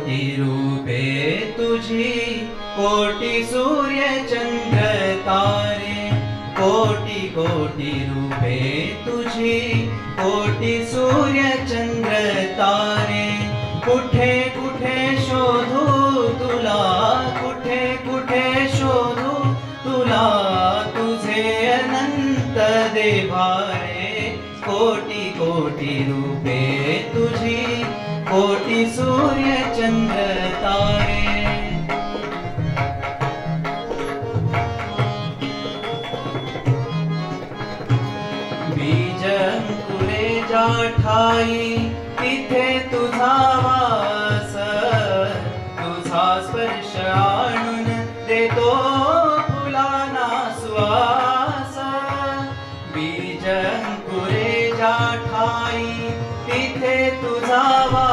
कोटी रूपे तुझी कोटी सूर्य चंद्र तारे कोटी कोटी रूपे तुझी कोटी सूर्य चंद्र तारे। कुठे कुठे शोधू तुला कुठे कुठे शोधू तुला तुझे अनंत देवारे कोटी कोटी रूपे तुझी कोटी सूर्य चंद्र तारे। बीज अंकुरे जा ठाई तिथे तुझा वास तुझा स्पर्श आणून देतो फुलाना सुवास. बीज अंकुरे जा ठाई तिथे तुझा वास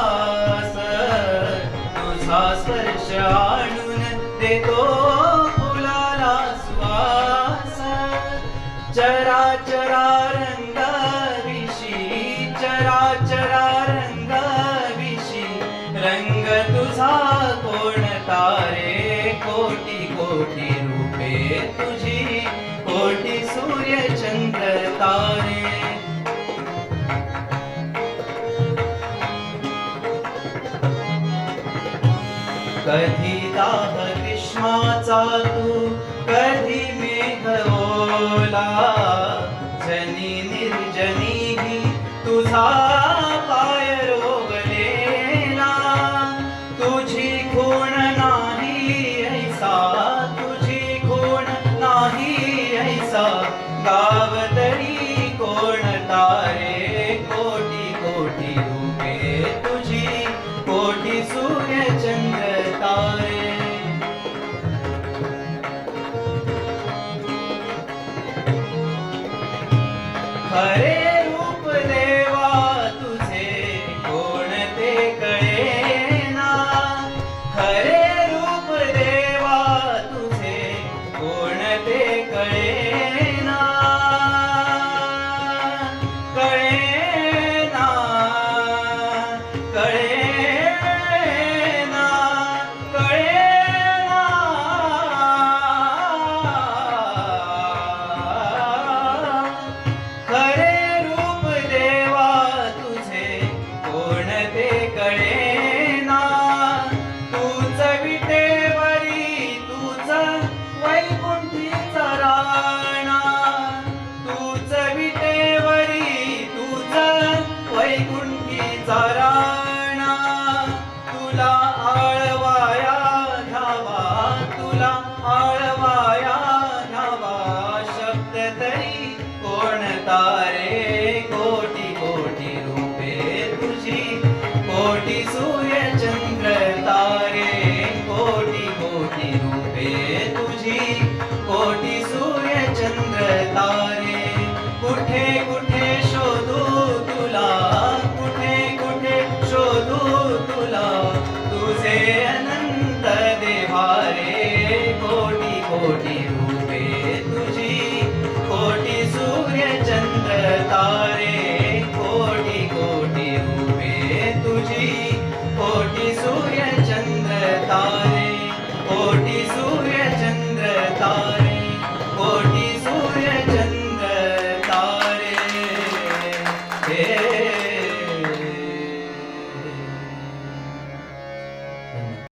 कधी दाह कृष्णाचा तू कधी मेघ ओला जनी निर्जनी तुझा ण तारे? कोटि कोटि रूपे तु सूर्य चन्द्र तारे। हरे तूच विटेवरी तूच वैकुंठी चारा तारे कुठे कुठे शोधू तुला? कुठे कुठे शोधू तुला? तुझे